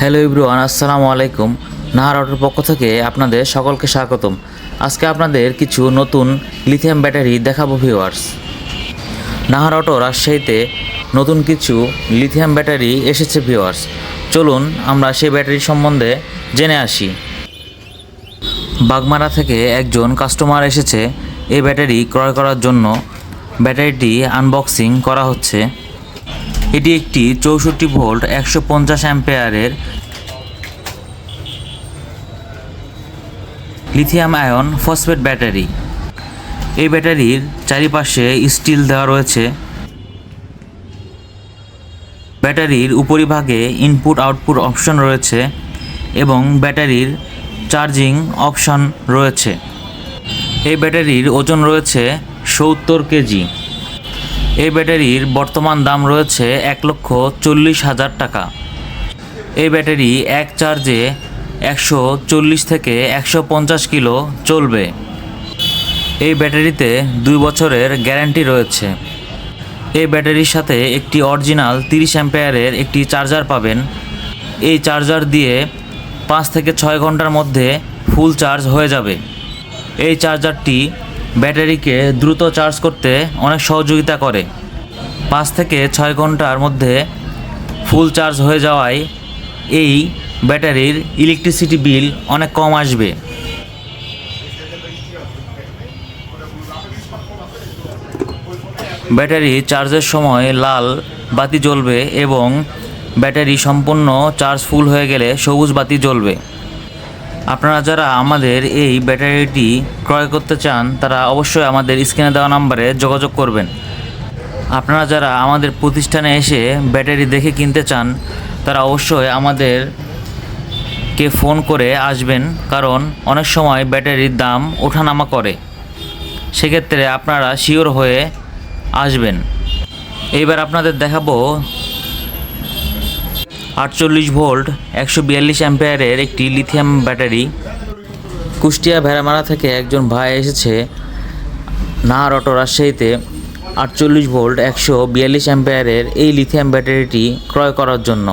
Hello ইব্রুয়ান আসসালামু আলাইকুম। নাহার অটোর পক্ষ থেকে আপনাদের সকলকে স্বাগতম। আজকে আপনাদের কিছু নতুন লিথিয়াম ব্যাটারি দেখাবো ভিউয়ার্স নাহার অটো রাজশাহীতে নতুন কিছু লিথিয়াম ব্যাটারি এসেছে ভিউয়ার্স চলুন আমরা সেই ব্যাটারি সম্বন্ধে জেনে আসি। বাগমারা থেকে একজন কাস্টমার এসেছে। এই ব্যাটারি ক্রয় করার জন্য ব্যাটারিটি আনবক্সিং করা হচ্ছে। এটি একটি চৌষট্টি ভোল্ট একশো পঞ্চাশ অ্যাম্পেয়ারের লিথিয়াম আয়ন ফসফেট ব্যাটারি। এই ব্যাটারির চারিপাশে স্টিল দেওয়া রয়েছে। ব্যাটারির উপরিভাগে ইনপুট আউটপুট অপশন রয়েছে এবং ব্যাটারির চার্জিং অপশন রয়েছে। এই ব্যাটারির ওজন রয়েছে সত্তর কেজি। এই ব্যাটারির বর্তমান দাম রয়েছে এক লক্ষ চল্লিশ হাজার টাকা। এই ব্যাটারি এক চার্জে একশো চল্লিশ থেকে একশো পঞ্চাশ কিলো চলবে। এই ব্যাটারিতে দুই বছরের গ্যারান্টি রয়েছে। এই ব্যাটারির সাথে একটি অরিজিনাল তিরিশ অ্যাম্পেয়ারের একটি চার্জার পাবেন। এই চার্জার দিয়ে পাঁচ থেকে ছয় ঘণ্টার মধ্যে ফুল চার্জ হয়ে যাবে। এই চার্জারটি ব্যাটারিকে দ্রুত চার্জ করতে অনেক সহযোগিতা করে। পাঁচ থেকে ছয় ঘণ্টার মধ্যে ফুল চার্জ হয়ে যাওয়ায় এই ব্যাটারির ইলেকট্রিসিটি বিল অনেক কম আসবে। ব্যাটারি চার্জের সময় লাল বাতি জ্বলবে এবং ব্যাটারি সম্পূর্ণ চার্জ ফুল হয়ে গেলে সবুজ বাতি জ্বলবে। আপনারা যারা আমাদের এই ব্যাটারিটি ক্রয় করতে চান, তারা অবশ্যই আমাদের স্ক্রিনে দেওয়া নাম্বারে যোগাযোগ করবেন। আপনারা যারা আমাদের প্রতিষ্ঠানে এসে ব্যাটারি দেখে কিনতে চান, তারা অবশ্যই আমাদের কে ফোন করে আসবেন, কারণ অনেক সময় ব্যাটারির দাম ওঠানামা করে। সেক্ষেত্রে আপনারা শিওর হয়ে আসবেন। এইবার আপনাদের দেখাবো আটচল্লিশ ভোল্ট, একশো বিয়াল্লিশ অ্যাম্পেয়ারের একটি লিথিয়াম ব্যাটারি। কুষ্টিয়া ভেড়ামারা থেকে একজন ভাই এসেছে নাহার অটো রাজশাহীতে। আটচল্লিশ ভোল্ট, একশো বিয়াল্লিশ অ্যাম্পেয়ারের এই লিথিয়াম ব্যাটারিটি ক্রয় করার জন্য।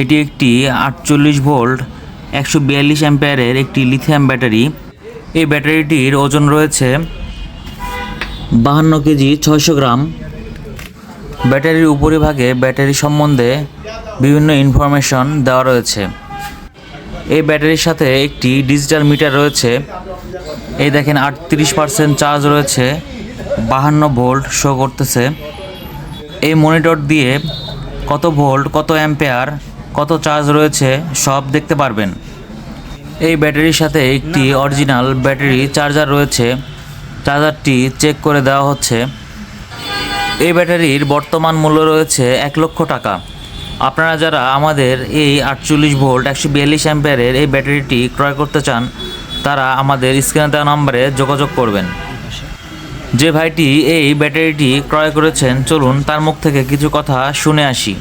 এটি একটি আটচল্লিশ ভোল্ট, একশো বিয়াল্লিশ অ্যাম্পেয়ারের একটি লিথিয়াম ব্যাটারি। এই ব্যাটারিটির ওজন রয়েছে বাহান্ন কেজি, ছয়শো গ্রাম। ব্যাটারির উপরিভাগে ব্যাটারি সম্বন্ধে বিভিন্ন ইনফরমেশন দেওয়া রয়েছে। এই ব্যাটারির সাথে একটি ডিজিটাল মিটার রয়েছে। এই দেখেন আটত্রিশ পার্সেন্ট চার্জ রয়েছে। বাহান্ন ভোল্ট শো করতেছে। এই মনিটর দিয়ে কত ভোল্ট কত অ্যাম্পেয়ার কত চার্জ রয়েছে সব দেখতে পারবেন। এই ব্যাটারির সাথে একটি অরিজিনাল ব্যাটারি চার্জার রয়েছে। চার্জারটি চেক করে দেওয়া হচ্ছে। এই ব্যাটারির বর্তমান মূল্য রয়েছে এক লক্ষ টাকা। আপনারা যারা আমাদের এই আটচল্লিশ ভোল্ট একশো বিয়াল্লিশ অ্যাম্পিয়ারের এই ব্যাটারিটি ক্রয় করতে চান তারা আমাদের স্ক্রিনে দেওয়া নম্বরে যোগাযোগ করবেন। যে ভাইটি এই ব্যাটারিটি ক্রয় করেছেন চলুন তার মুখ থেকে কিছু কথা শুনে আসি।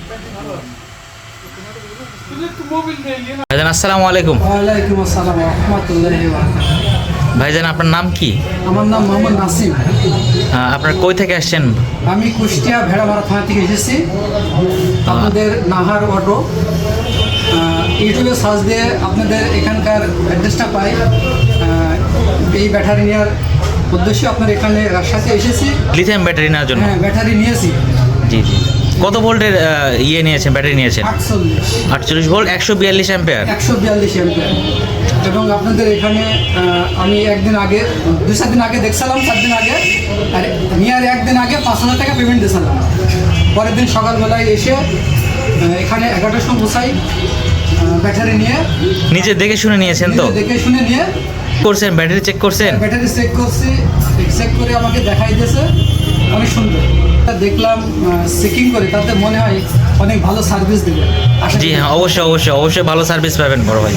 আসসালামু আলাইকুম। আসসালাম রহমতুল্লাহি ভাইজান আপনার নাম কি? আমার নাম মোহাম্মদ নাসিম। আপনার কই থেকে আসছেন? আমি কুষ্টিয়া ভেড়ামারা থানা থেকে এসেছি। আপনাদের নাহার অটো। ইউটিউবে সার্চ দিয়ে আপনাদের এখানকার অ্যাড্রেসটা পাই। এই ব্যাটারি নেওয়ার উদ্দেশ্যে আপনার এখানে রাজশাহীতে এসেছি। লিথিয়াম ব্যাটারি নেওয়ার জন্য? হ্যাঁ ব্যাটারি নিয়েছি। জি জি। কত ভোল্টের ইয়ে নিয়েছেন ব্যাটারি নিয়েছেন? আটচল্লিশ। ভোল্ট একশো বিয়াল্লিশ অ্যাম্পেয়ার। একশো বিয়াল্লিশ এমপিআর এবং আপনাদের এখানে আমি একদিন আগে দুই চার দিন আগে দেখছিলাম চার দিন আগে। আর নিয়ার একদিন আগে পাঁচ হাজার টাকা পেমেন্ট দিয়েছিলাম। পরের দিন সকালবেলায় এসে এখানে এগারোটার সময় বসাই ব্যাটারি নিয়ে। নিজে দেখে শুনে নিয়েছেন তো? দেখে শুনে নিয়ে। করছেন ব্যাটারি চেক করছেন? ব্যাটারি চেক করছি চেক করে আমাকে দেখাই দিয়েছে। অনেক সুন্দর। দেখলাম চেকিং করে তাতে মনে হয় অনেক ভালো সার্ভিস দেবে। জি হ্যাঁ অবশ্যই অবশ্যই অবশ্যই ভালো সার্ভিস পাবেন বড় ভাই।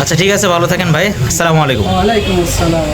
আচ্ছা ঠিক আছে ভালো থাকেন ভাই। আসসালামু আলাইকুম। ওয়ালাইকুম আসসালাম।